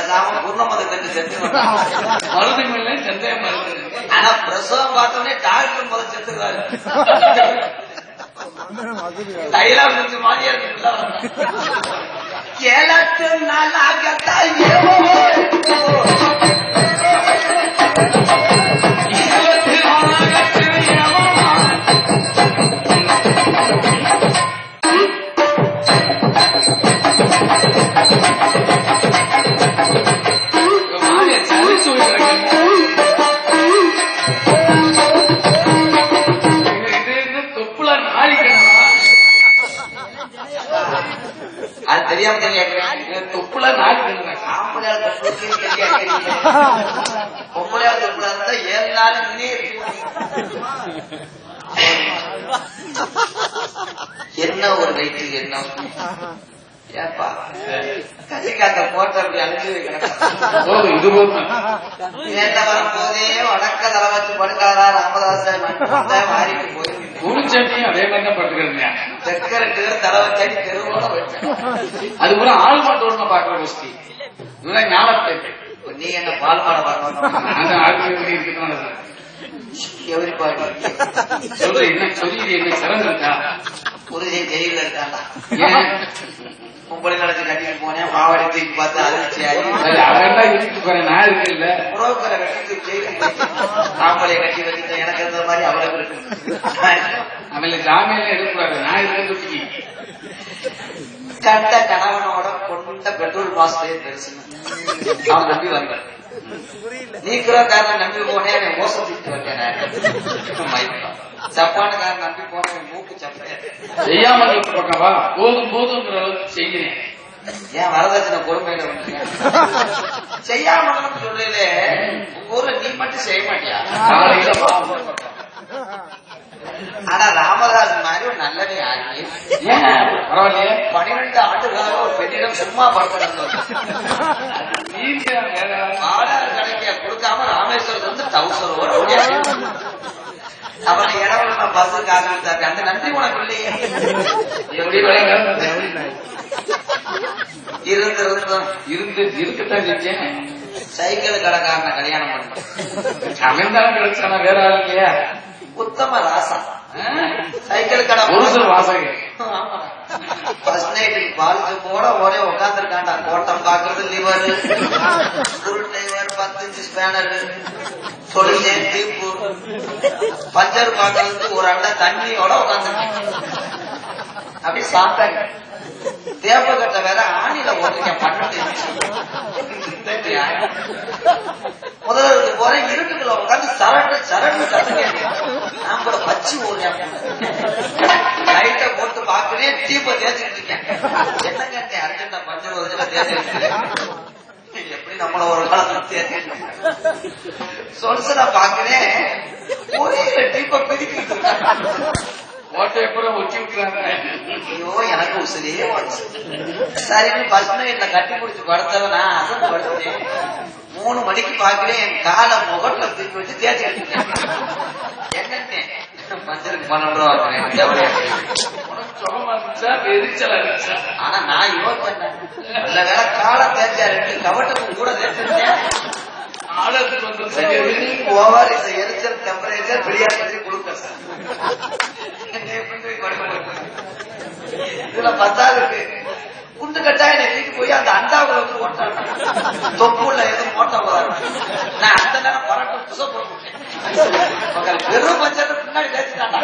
பேசாம பூர்ணமத கண்டு செத்து மருது மேல சந்தேக மருந்து ஆனா பிரசவம் பார்த்தோன்னே டாக்டர் முதல் செத்துருவாரு. தைலாம் செஞ்சு மாதிரியா இருக்கு கேளட்டு நாளாகத்தான் தப்புல இருந்தா ஏழு நாள் என்ன ஒரு வயிற்று என்ன ஏப்பா? கசிக்காத்த போட்ட அப்படி வடக்க தலை வச்சு படுக்காதா ராமதாசன் மாறிட்டு போயிருக்கு குடிச்சட்டியும் அதே மாதிரி தான் படுத்துக்கிறேன் தெற்கருக்கு தலை வச்சாடி தெருவோட வச்சேன் அது கூட ஆள் பாக்குற கோஷ்டி இதுதான் ஞாபகத்தை இப்ப நீ என்ன பால் பாட இருக்கணும் எவரி பாடு? சொல்லு என்ன சொல்லி என்ன சிறந்திருக்கா புரிதே தெரியல இருக்காண்டா ஏன்? பொம்பளை நடத்தி கட்டிட்டு போனேன் மாவாடி தூக்கி பார்த்து அதிர்ச்சி ஆகி. அது அவன் தான் இருக்கு போறேன் நான் இருக்குல்ல புரோக்கரை கட்டி ஜெயிலுக்கு ஆம்பளைய கட்டி வச்சுட்டேன் எனக்கு இருந்த மாதிரி அவளுக்கு இருக்கு அவன் ஜாமீன்ல எடுக்கூடாது நான் இருக்க குட்டி கணவனோட கொண்ட பெட்ரோல் மாஸ்டரே பெருசு நம்பி வந்தேன் நீக்கிறக்காரன் நம்பி போனேன் திட்டு வந்தேன் சப்பானுக்காரன் நம்பி போனேன் மூக்கு சப்பேன் செய்யாம இருக்க பக்கம் வா போதும் போதுங்கிற அளவுக்கு செய்கிறேன். ஏன் வரதட்சணை வந்து செய்யாம சொல்லல. ஊர்ல நீ மட்டும் செய்ய மாட்டியா? ஆனா ராமதாஸ் மாதிரி ஒரு நல்லவே ஆகி பரவாயில்லையே. பனிரெண்டு ஆண்டுகளாக ஒரு பெண்ணிடம் சும்மா படுத்து ஆடார் கடைக்கு கொடுக்காம ராமேஸ்வரத்து வந்து டவுசரோட ஓடியாரு அவனை இடம் பஸ் காரணம் அந்த நன்றி உனக்கு இல்லையே எப்படி இருந்து இருந்து இருக்கத்தான் செஞ்சேன். சைக்கிள் கடைக்காரனை கல்யாணம் பண்ண. தான் கிடைச்சானா? வேற ஆள் இல்லையா? உத்தம ராசா ஆ? சைக்கிள் கடை ஃபர்ஸ்ட் நைட்டுக்கு பாலுக்கு போட ஒரே உட்காந்துருக்காண்டா கோட்டம் பாக்குறது லிவர் டிரைவர் பத்து இன்ச்சு ஸ்பேனர் சொல்லிச்சேன் தீப்பு பஞ்சர் பாக்குறதுக்கு ஒரு அண்டா தண்ணியோட உட்காந்துருக்கேன் அப்படி சாப்பிட்டாங்க தேப்பக்கட்ட வேற ஆணில பன்னெண்டு inch. முதல்வருக்கு போறேன் இருட்டுக்குள்ள உட்காந்து சரட்டு சரட்டு கத்துக்கேன் நான் கூட பச்சி ஓடுறேன் லைட்டை போட்டு பாக்குறேன் தீப தேய்ச்சிட்டு இருக்கேன். என்ன கேட்டேன்? அர்ஜென்டா தேய்ச்சிட்டு எப்படி நம்மள ஒரு காலத்துல நான் பாக்குறேன் ஒரே தீப பிரிக்கிட்டு இருக்கேன் ஐயோ எனக்கு உசிரியே சரின்னு ஃபர்ஸ்ட் நைட்ல கட்டி பிடிச்சு படுத்தவனா? அசந்து படுத்தேன் மூணு மணிக்கு பாக்குறேன் என் காலை முகட்ல தூக்கி வச்சு தேய்ச்சி என்னன்னு மஞ்சளுக்கு பன்னெண்டு எரிச்சலா ஆனா நான் யோசிச்சேன் வேலை காலை தேய்ச்சா ரெண்டு கவட்டமும் கூட சரியா ஓவர் இஸ் எரிச்சல் டெம்பரேச்சர் பிரியாணி கொடுக்க சார் இதுல துண்டு குண்டு கட்டாய நெட்டிக்கு போய் அந்த அண்டாவுல வந்து ஓட்டாங்க தொப்புல எதுவும் ஓட்ட வராது. நான் அந்த நேரம் பரட்ட புச போட்டேன் வெறும் பெரும் பின்னாடி தேய்ச்சிட்டாண்டா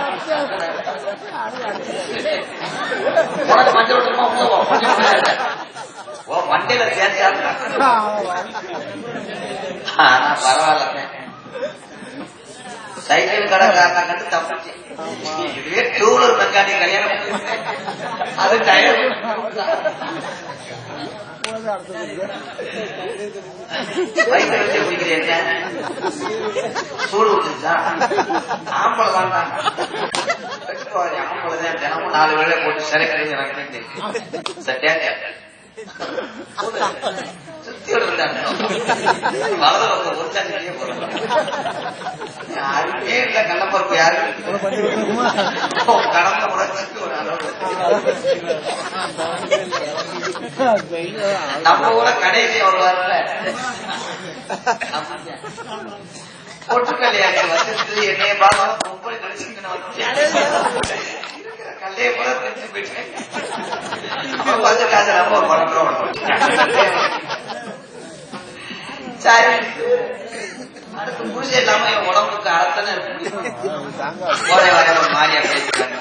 உனக்கு மஞ்சள் விட்டுருமா உள்ள போ. ஓ வண்டியில தேய்ச்சா ஆனா பரவாயில்ல சைக்கிள் கடைக்காரனா கண்டு தப்பிச்சு. இதுவே டூ வீலர் மெக்கானிக் கல்யாணம். அது டயர் சூடு விட்டுச்சா ஆம்பளை தான் பெட்ரோல் தினமும் நாலு வேலை போட்டு சிறைக்கிறது எனக்கு சத்தியா சுத்தியோட வலது பக்கம் ஒரு யாருமே இல்ல யாரு? கடந்த ஒரு அளவு. நம்ம ஊர கடைசி வருவார்ல கல்யாணம் என்னைய பார்த்து ரொம்ப கல்லையை கூட போயிட்டேன். காசு சரி இல்லாம என் உடம்புக்கு அறத்தானே இருக்க. ஒரு மதிய பேசுறாங்க.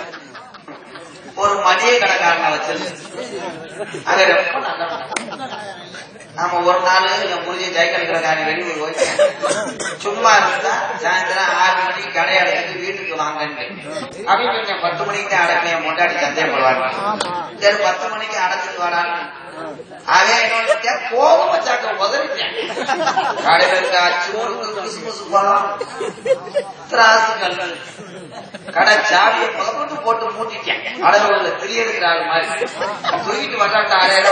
ஒரு மளிகை கடைக்காரனை வச்சிருந்து அங்க ரொம்ப நல்லா நாம ஒரு நாள் என் புரிஞ்ச ஜெயக்கடிக்கிற காரி வெளியூர் போய் சும்மா இருந்தா சாயந்தரம் ஆறு மணிக்கு கடை அடைச்சிட்டு வீட்டுக்கு வாங்கன்னு அப்படின்னு பத்து மணிக்கு தான் அடைக்கலையே மொண்டாடி சந்தேகப்படுவாங்க. சரி பத்து மணிக்கு அடைச்சிட்டு வரான்னு அவன் என்னோட போகும் வச்சாக்க உதறிட்டேன். கடையில இருக்க திராசு கல்லு கடை சாவியை போட்டு மூட்டிட்டேன். அடவுல திரி ஆள் மாதிரி. தூக்கிட்டு வந்தாட்ட அரையில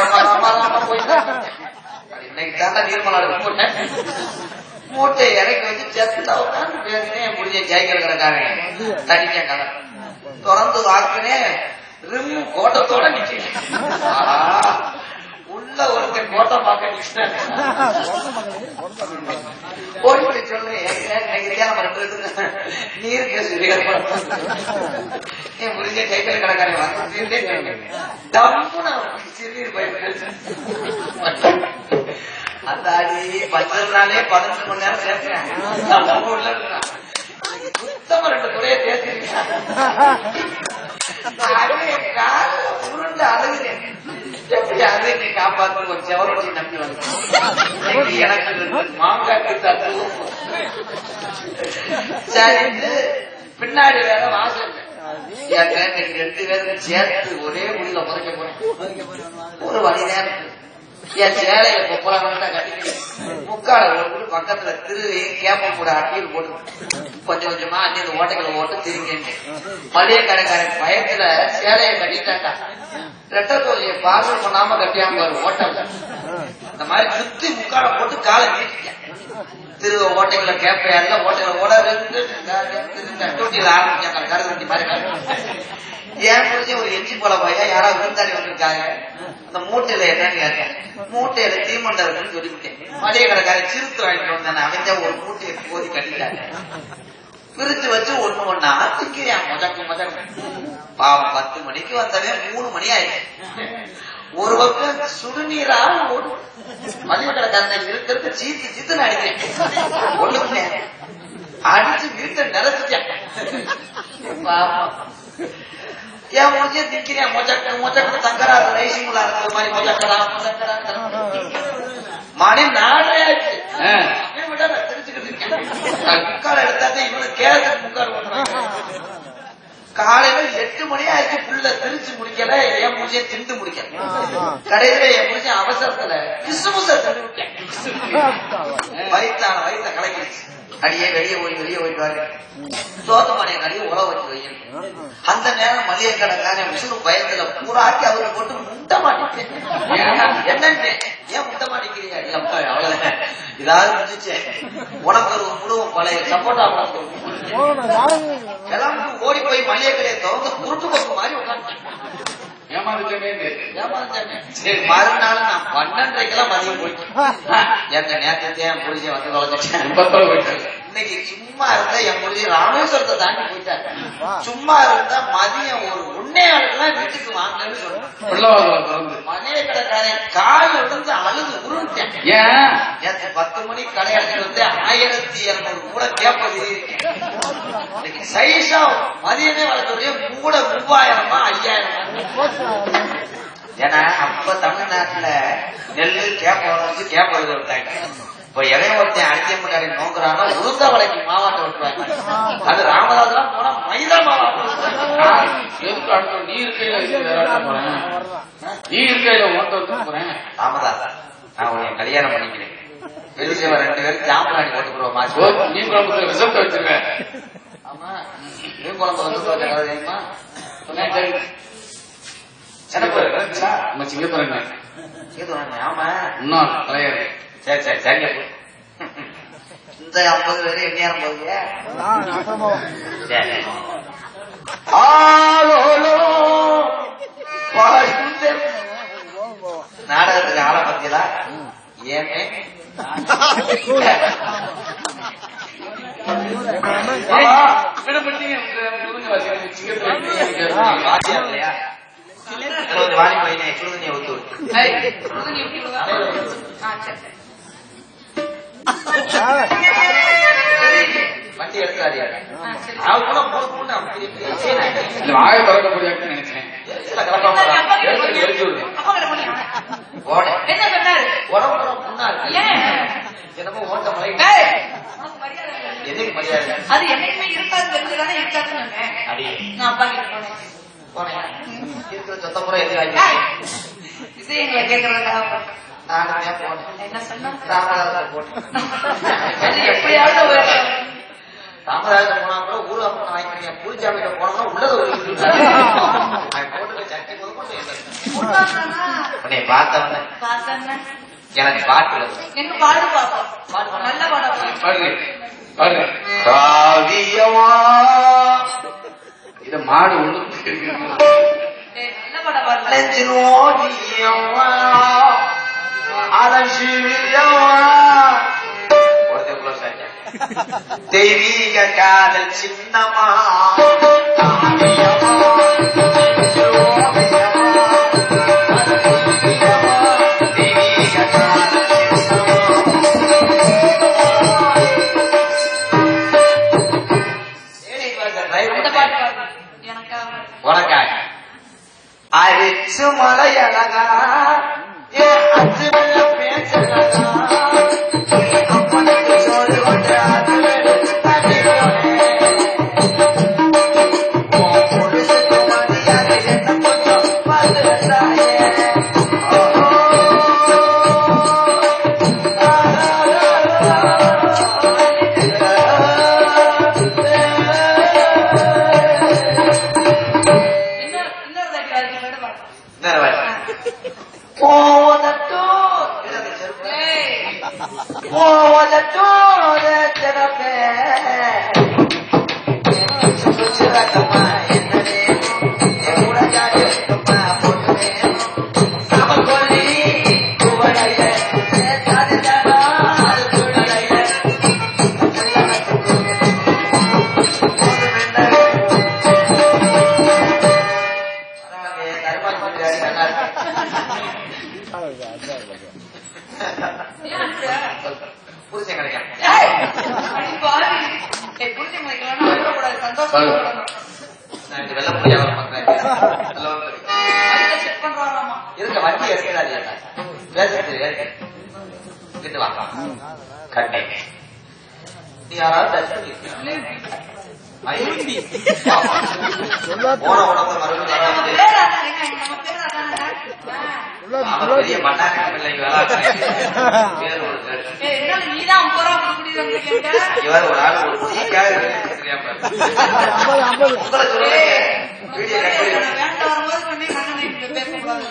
இன்னைக்கு நீர்மலாடு போட்டேன். மூட்டை இறக்கி வச்சு செத்த உட்காந்து பேசினேன். முடிஞ்ச ஜெயிக்கிற கடைக்காரன். தனிக்க கடை திறந்து வாக்குனே ரிம்மு கோட்டத்தோட நிக்கிறேன் கோட்டம் பார்க்க நீர் கேஸ் என் முடிஞ்ச சைக்கிள் கடைக்காரன் வந்து சிறுநீர் பயிர் அந்த அடி பச்சனாலே பதினஞ்சு மணி நேரம் சேர்க்கிறேன் சுத்தமா ரெண்டு குறைய சேர்த்திருக்கேன். உருண்டு அழுகிறேன் அதை நீ காப்பாத்து ஒரு செவரொட்டி நம்பி வந்து. எனக்கு ரெண்டு தத்துவம் பின்னாடி வேற வாசல். ரெண்டு பேரும் சேர்த்து ஒரே முடியல முறைக்க போறேன் ஒரு மணி நேரத்துக்கு என் சேலையில கொப்பளா கட்டிக்கிறேன் முக்கால ஓட்டு பக்கத்துல திருவி கேப்பம் கூட அட்டியில் போட்டு கொஞ்சம் கொஞ்சமா அஞ்சு ஓட்டைகளை ஓட்டு திருங்கிட்டேன் மளிகை கடைக்காரன் பயத்துல சேலையை கட்டிட்டாண்டா ரெட்டை தோல்லையை பார்சல் பண்ணாம கட்டியாம ஒரு ஓட்டல இந்த மாதிரி சுத்தி முக்கால போட்டு காலை நீட்டிட்டேன் திருவ ஓட்டைகளை கேப்பையால ஓட்டைகளை ஓட ரெண்டு டூட்டியில ஆரம்பிச்சாங்க கருது மாதிரி ஏன் புரிஞ்சு ஒரு எஞ்சி போல பையன் யாராவது விருந்தாளி வந்திருக்காங்க. அந்த மூட்டையில என்னன்னு கேட்டேன். மூட்டையில தீமண்டம் இருக்குன்னு சொல்லிவிட்டேன். மளிகை கடைக்காரன் சிறுத்து வாங்கிட்டு வந்தேன் அவன் ஒரு மூட்டையை போதி கட்டிட்டாங்க பிரிச்சு வச்சு ஒண்ணு ஒண்ணா திக்கிறான் முதக்கு முதக்கு. பாவம் பத்து மணிக்கு வந்தவன் மூணு மணி ஆயிடுச்சு. ஒரு பக்கம் சுடுநீரா ஓடும் மளிகை கடைக்காரன் இருக்கிறது சீத்து சீத்துன்னு அடிக்கிறேன். ஒண்ணுமே அடிச்சு வீட்டை நிறைச்சிட்டேன் பாவம். ஏன் முடிஞ்ச திக்கிறேன் மொச்சக்க மொச்சக்க சங்கராது ரைசிங்களா இருக்கிற மாதிரி மொச்சக்கடா மொச்சக்கடா மணி நாளே ஆச்சு தெரிஞ்சுக்கிட்டு முக்கால் எடுத்தாதான் இவனு கேரள முக்கால் காலையில எட்டு மணி ஆயிடுச்சு புள்ள திருச்சு முடிக்கல என் முடிஞ்ச திண்டு முடிக்கல. கடைசியில என் முடிஞ்ச அவசரத்துல விட்டேன் வயிற்றான வயிற்ற கலக்கிடுச்சு. அடியே வெளியே ஓடி வெளியே ஓடிவாரு சோத்த மணியை கடையை உழவு வச்சு வைக்கணும் அந்த நேரம் மளிகை கடைக்காரன் விசுறு பயத்துல பூராக்கி அவரை போட்டு முட்ட மாட்டேன் என்னன்னு ஏன் முட்ட மாட்டேங்கிறீங்க இல்லப்பா அவ்வளவுதான். இதாவது முடிஞ்சிச்சு. உனக்கு ஒரு முழுவதும் பழைய சப்போட்டா உனக்கு. கிளம்பி ஓடி போய் மளிகை கடையை திறந்து குருட்டு பக்கம் மாதிரி உட்காந்து ஏமாந்துட்டேனே ஏமாந்தேனே. சரி மறுநாள் நான் பன்னெண்டரைக்கெல்லாம் மதியம் போயிட்டேன். எங்க நேரத்தை புரிஞ்ச வந்து தொலைச்சிட்டேன் இன்னைக்கு சும்மா இருந்தா என் முடிஞ்சு ராமேஸ்வரத்தை தாண்டி போயிட்டாரு. சும்மா இருந்தா மதியம் ஒரு ஆளுக்கெல்லாம் வீட்டுக்கு வாங்கன்னு திறந்து மளிகை கடைக்காரன் கால் விழுந்து அழுது உருண்டேன். ஏன்? பத்து மணிக்கு கடையாளர்கள் வந்து ஆயிரத்தி இருநூறு கூட கேப்பது இன்னைக்கு சைஸா மதியமே வரக்கூடிய கூட மூவாயிரமா ஐயாயிரமா. ஏன்னா அப்ப தமிழ்நாட்டுல நெல்லு கேப்ப வச்சு கேப்ப விட்டாங்க இப்ப எதையும் ஒருத்தன் அடிக்க முன்னாடி நோங்குறான்னா உளுந்த வளைக்கு மாவாட்ட விட்டுறாங்க அது ராமதாஸ் போனா மைதா மாவாட்டம் நீ இருக்க நீ இருக்க ஓட்ட போறேன். ராமதாஸ் நான் உனக்கு கல்யாணம் பண்ணிக்கிறேன். பெருசிவா ரெண்டு பேரும் ஜாம்பராணி போட்டுக்கிறோமா மீன் குழம்புக்கு ரிசல்ட் வச்சிருக்கேன் ஆமா. மீன் குழம்பு வந்து எனக்கு சிங்கத்துறை சிங்கத்துறை ஆமா. இன்னொரு தலையாரு சரி சரி சரியா இந்த ஐம்பது பேர் எண்ணாயிரம் போகுது நாடகத்துக்கு ஆள பத்தியலா? ஏமே? இல்லையா? வாலி. பையனை சுடுதண்ணியை ஊத்து வண்டி எடுக்காதீங்க நான் கூட போட்டு வாய திறக்க நினைச்சேன். உடம்பு முன்னாள். என்னமோ ஓட்ட மலை. எதுக்கு அது என்னைக்குமே இருக்காது தெரிஞ்சுதானே இருக்காதுன்னு சொன்னேன். நான் என்ன சொன்னா? ராமராஜத்தை போட்டேன் எப்படியாவது ராமராஜத்தை போனா கூட ஊர்ல போன வாங்கி பூஜாமி போனோம்னா உள்ளத ஒரு போட்டு சட்டை உன்னை பார்த்தவன. எனக்கு பாட்டு என்ன பாடு. பாப்போம் நல்ல பாடம் பாடு. காவியமா. இது மாடு ஒண்ணு. நல்ல படம் ஓடியம்மா. தெய்வீக காதல் சின்னமா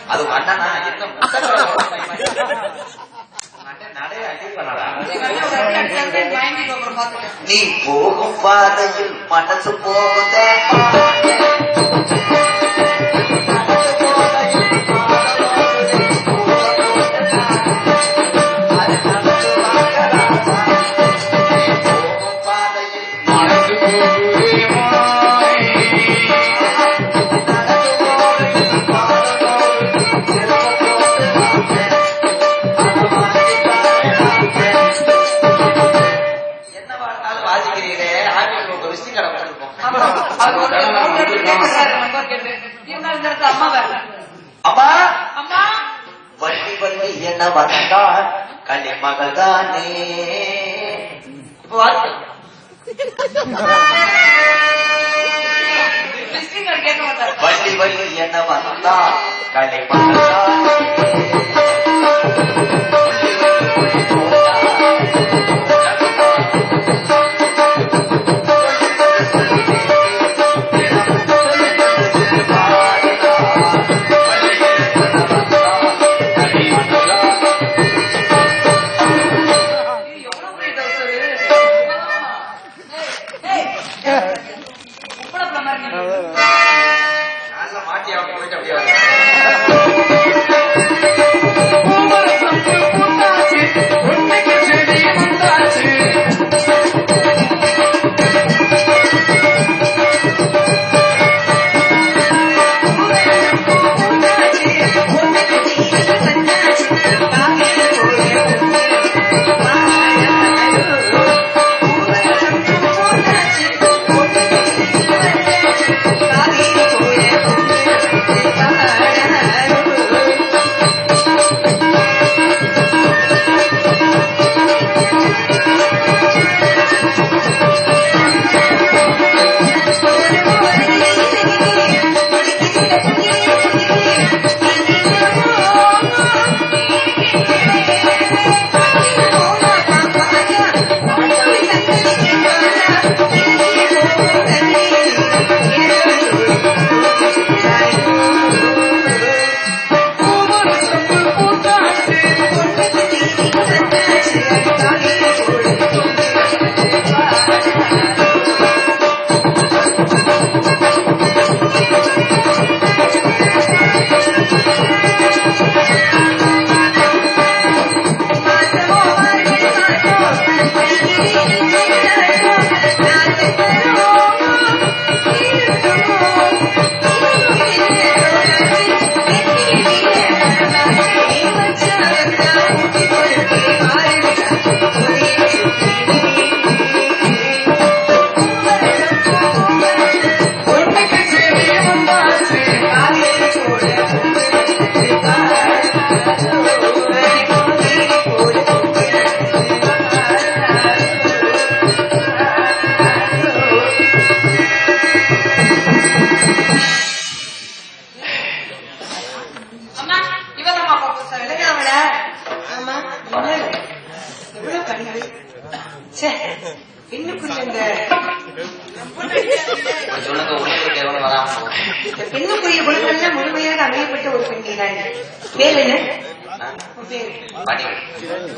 அது அண்ணனா என்ன நீ போகும் பாதையில் மனசு போகுதே. என்ன பண்ணா களிமகள் தானே. வள்ளி வள்ளி என்ன பண்ணா களிமகள் தானே.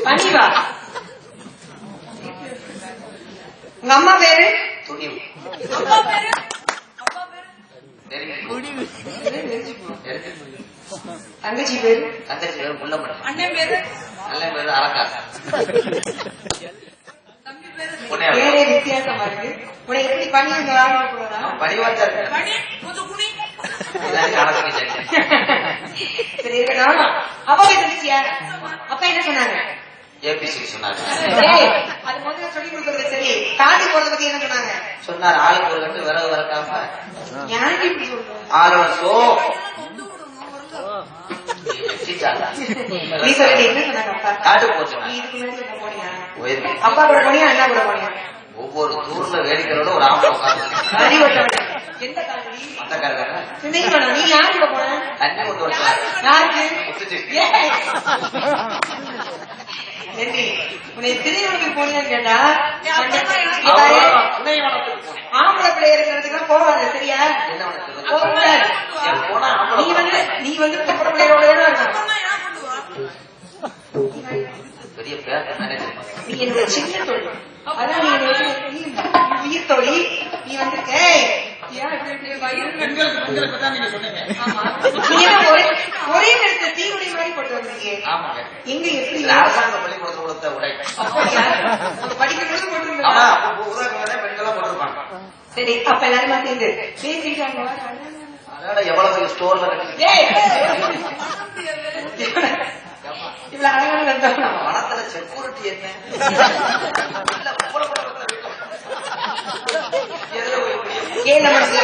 பணிவா உங்க அம்மா பேரு துணிவு. தங்கச்சி பேரு தங்கச்சி பேரு முள்ளம்படி. அண்ணன் பேரு அண்ணன் பேரு அரக்காசு. தம்பி பேரு பொண்ணே வித்தியாசமா இருக்கு உன்னை எப்படி அடக்கி வச்சாச்சு. சரி இருக்கணும் அப்பா பேர் தங்கச்சியா அப்பா என்ன சொன்னாங்க APC சொன்னாரு. அது முதல்ல சொல்லி கொடுக்கறது சரி. தாண்டி போறத பத்தி என்ன சொன்னாங்க? சொன்னார் ஆளுக்கு ஒரு கட்டு வளர்க்காம யாருக்கு இப்படி சொல்றோம் ஆறு வருஷம் நீ வச்சிட்டாளா? நீ சொல்லி என்ன சொன்னாங்க அப்பா? காட்டுக்கு நீ போச்சுனா இதுக்கு முன்னாடி எங்க போனியா? போயிருங்க அப்பா கூட போனியா அண்ணா கூட போனியா? ஒவ்வொரு தூர்ல வேடிக்கையோட ஒரு ஆம்பளை உட்காந்து எந்த காலடி அந்த நீ போன? தண்ணி கொண்டு யாருக்கு. ஏண்டி, உன்னை திருமணத்துக்கு போனியான்னு கேட்டா ஆம்பளை பிள்ளை இருக்கிறதுக்கு போவாங்க சரியா? நீ வந்து நீ வந்து பொம்பளை பிள்ளையோட நீ என்னோட சின்ன தொழில் அதான் நீ உயிர் தொழில் நீ வந்திருக்க ஒரே மாதிரி போட்டு எங்க எப்படி? அரசாங்க பள்ளிக்கூடத்துல கொடுத்த உடை. போட்டிருப்பாங்க. சரி அப்ப எல்லாருமா சேர்ந்து பேசிட்டாங்க எவ்வளவு ஸ்டோர்ல இவ்வளவு அழகான செக்யூரிட்டி என்ன? ஏன் நம்ம சில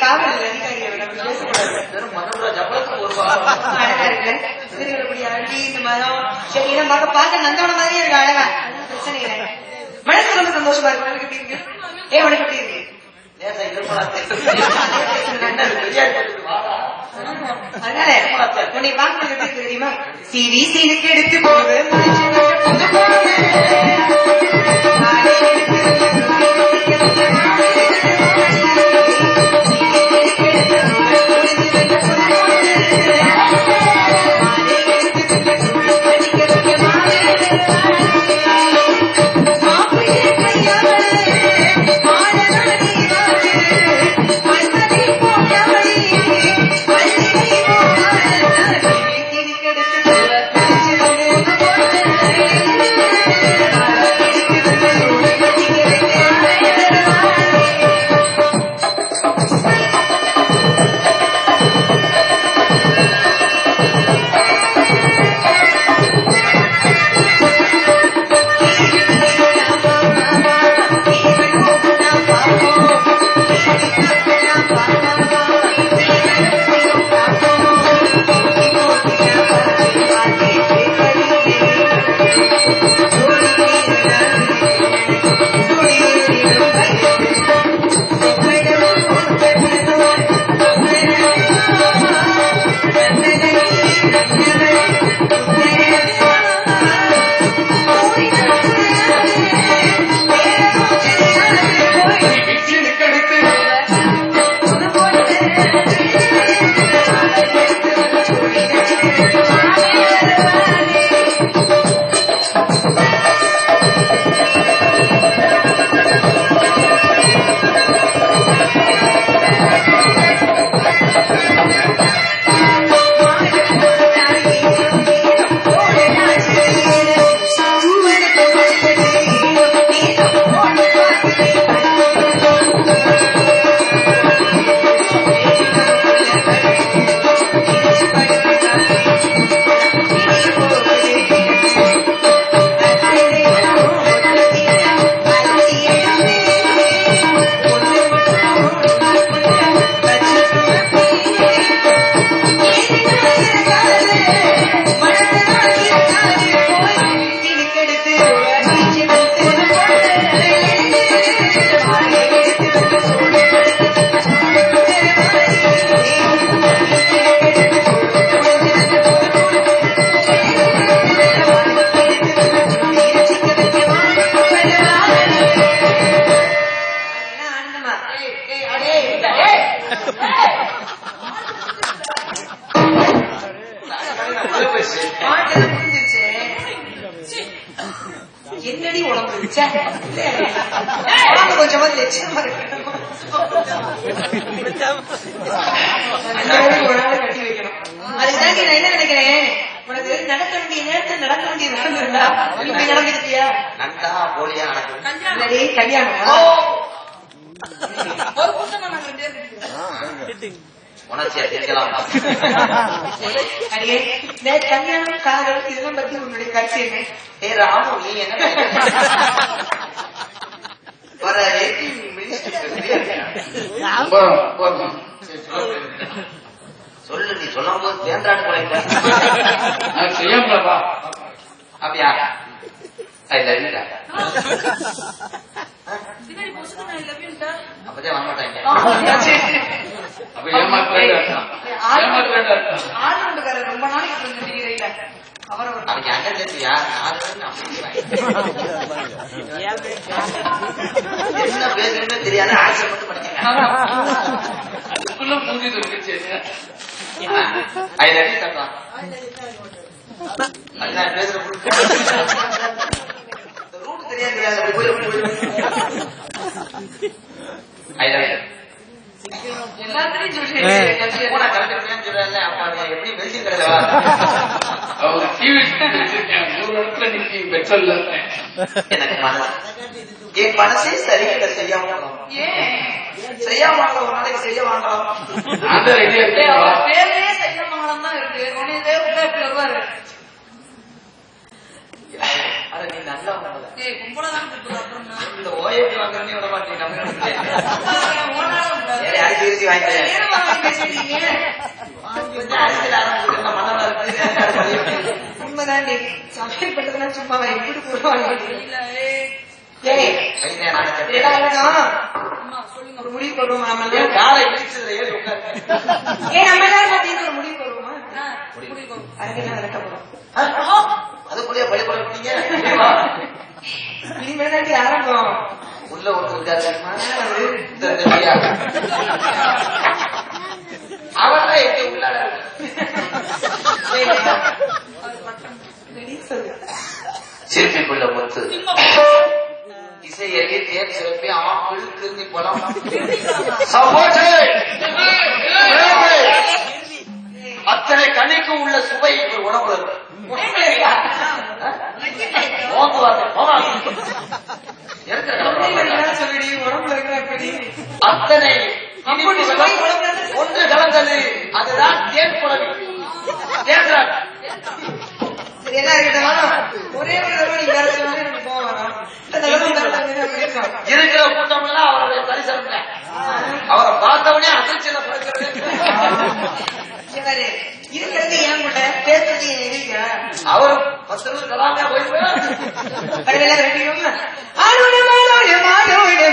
காவல் இந்த மரம் சரி நம்ம பார்க்க மாதிரியே இருக்கு அழகா பிரச்சனை இல்லை மனசு ரொம்ப சந்தோஷமா இருக்கு உனக்கு எப்படி இருக்கு உனக்கு எப்படி இருக்கு அதனால உன்னை பார்க்கறது தெரியுமா சிரி சீனுக்கு எடுத்து போடு. என்னடி உடம்பு? கொஞ்சமா லட்சமா கட்டி வைக்கணும். அதுக்குதான் நான் என்ன நினைக்கிறேன்? உனக்கு நடக்க வேண்டிய நேரத்தில் நடக்க வேண்டிய நடந்துருந்தா இப்படி நடந்துருக்கியா நந்தா போலியா கல்யாணம். கல்யாணம். உணர்ச்சியா இந்த கல்யாணம் காதல் இதெல்லாம் பத்தி உன்னுடைய கருத்து என்ன? ஏ ராமு நீ என்ன நினைக்கிற? வர 18 மினிஸ்டர் போதும், போதும். சொல்லு நீ சொல்லும் போது தேர்ந்தாடு செய்யலப்பா அப்படியா? ஐ லவ் யூ அப்பதான் வர மாட்டாங்க. அப்ப அர்த்தம். ஆளுநர்காரர் ரொம்ப நாளைக்கு அவரை அண்ணன் சேர்த்து யார்? என்ன பேசுறேன்னு தெரியாத மட்டும் அதுக்குள்ள மூஞ்சி ஐ பேசுற ரூட் தெரியாது ஐ லவ் என் மனசே சரியில்லை செய்யாம ஏன் செய்யாம ஒரு நாளைக்கு செய்ய நான் தான் ரெடியா பேர்லயே சையமங்கலம் தான் இருக்கு. உண்மைதான் சமையல் பண்றதுனா சும்மா எப்படி ஒரு முடிவு போடுவோமா நம்ம. ஏன் நம்ம எல்லாரும் முடிவு போடுவோமா? முடிவு. அதுக்கெல்லாம் நடக்க போறோம் ஆ, அதுக்குள்ளேயே பழி பழி தான் ஆரம்பம் உள்ள ஒருத்தருக்காரு தெரியுமா? அவர்தான் எப்படி உள்ளாட சிற்பிக்குள்ள முத்து இசையறி தேர் சிறப்பி ஆப்பிள் திருந்தி பழம் அத்தனை கனிக்கு உள்ள சுவை இப்ப இருக்கிற எப்படி? அத்தனை ஒன்று கலந்தது. அதுதான் தேன் குழவி தேன்றான் ஒரே. இருக்கிற கூட்டம் எல்லாம் அவருடைய தரிசனம் அவரை பார்த்தவனே அதிர்ச்சியில படுக்கிறது இருக்கிறது ஏன் கூட? பேசுறது எதிரியா அவர் பத்து ரூபா தராமே போய் கடவுள ரெடியும் ஆளோடு மாலோடு மாலோடு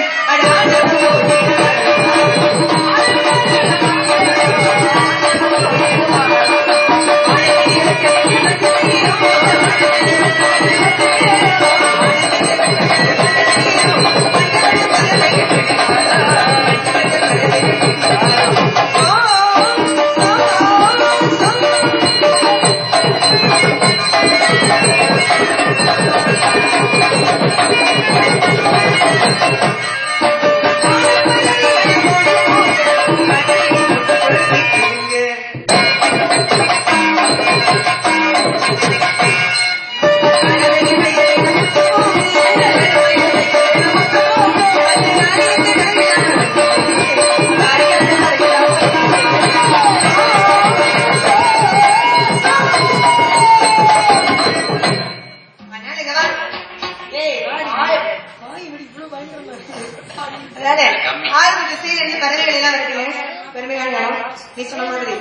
மாதிரி.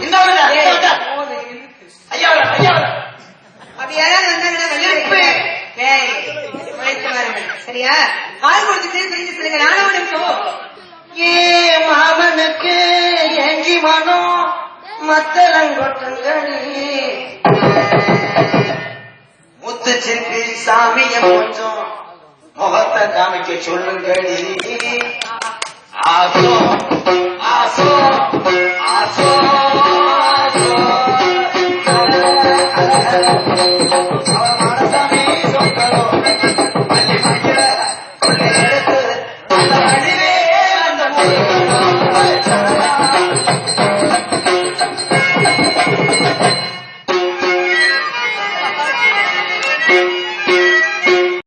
இந்த விட, இந்த விட. ஐயா வர, ஐயா வர. அப்படி யாராவது வந்தாங்கன்னா வெளியே ஏய் உழைத்து வாருங்கள். சரியா? ஆள் கொடுத்துட்டு பிரிஞ்சு பிள்ளைங்க நானும் ஒரு நிமிஷம் ஏ மாமனுக்கு எஞ்சி மனம் மத்தலங்கொட்டங்களி முத்து சிற்பி சாமிய கொஞ்சம் முகத்தை காமிக்க சொல்லுங்கடி ஆகும் Gracias.